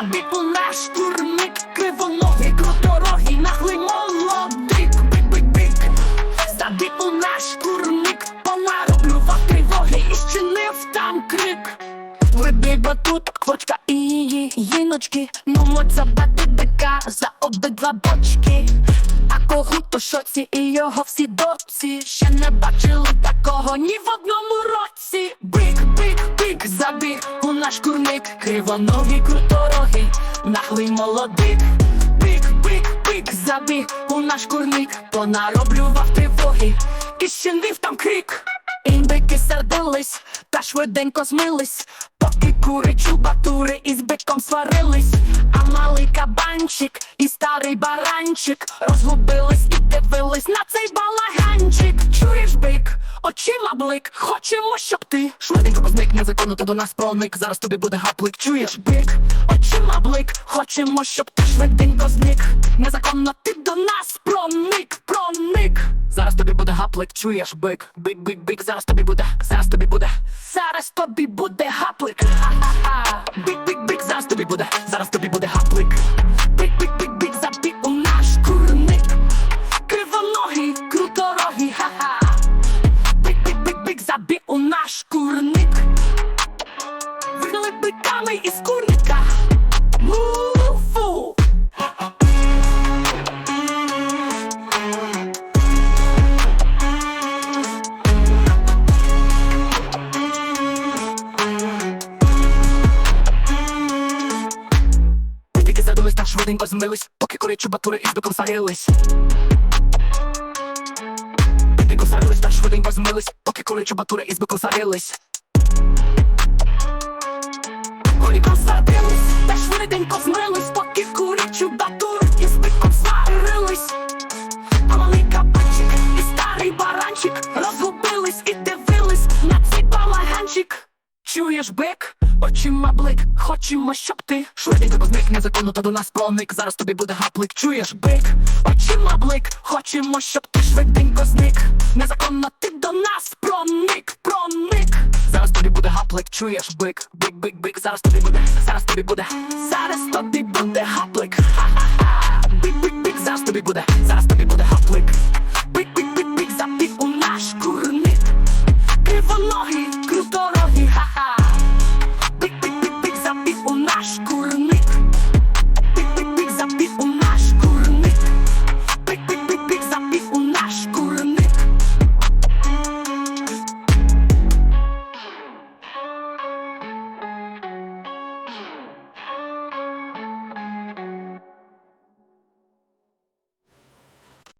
Забіг у наш турник, кривоногий, круторогий, наглий молодик, бик-бик-бик. Забіг у наш турник, понароблював тривоги і щинив там крик. Вибіг батут, квочка і її їночки, ну мать забати бика за обидва бочки. А когут у шоці і його всі доці ще не бачили такого ні в одному році. Бик, бик, забіг у наш курник, кривоногий, круторогий, наглий молодик. Бик, бик, бик, забіг у наш курник, понароблював тривоги і щинив там крик. Індики сердились та швиденько змились, поки кури чубатури із биком сварились, а малий кабанчик і старий баранчик розгубились і дивились на цей балаганчик. Очима блик, хочемо, щоб ти швиденько позник, незаконно ти до нас проник. Зараз тобі буде гаплик. Чуєш бик, очима блик, хочемо, щоб ти швиденько зник. Незаконно ти до нас проник, проник. Зараз тобі буде гаплик, чуєш бик, бик, бик, бик, зараз тобі буде, зараз тобі буде, зараз тобі буде биками із курника. Му-фу. Тільки задулись та швиденько змились, поки кури чубатури із биком сварились. Тільки сварились та швиденько змились, поки кури чубатури із биком сварились. Курі сварились, та швиденько змились, поки кури чубатури із биком сварились. А малий кабанчик і старий баранчик розгубились і дивились на цей балаганчик. Чуєш бик, очима блик, хочемо, щоб ти швиденько позник, незаконно та до нас проник. Зараз тобі буде гаплик. Чуєш бик, очима блик, хочемо, щоб ти швиденько зник. Незаконно ти до нас гаплик, чуєш бик, бик, бик, бик, зараз тобі буде, зараз тобі буде, зараз тобі буде гаплик. Бик, бик, бик, зараз тобі буде, зараз тобі буде,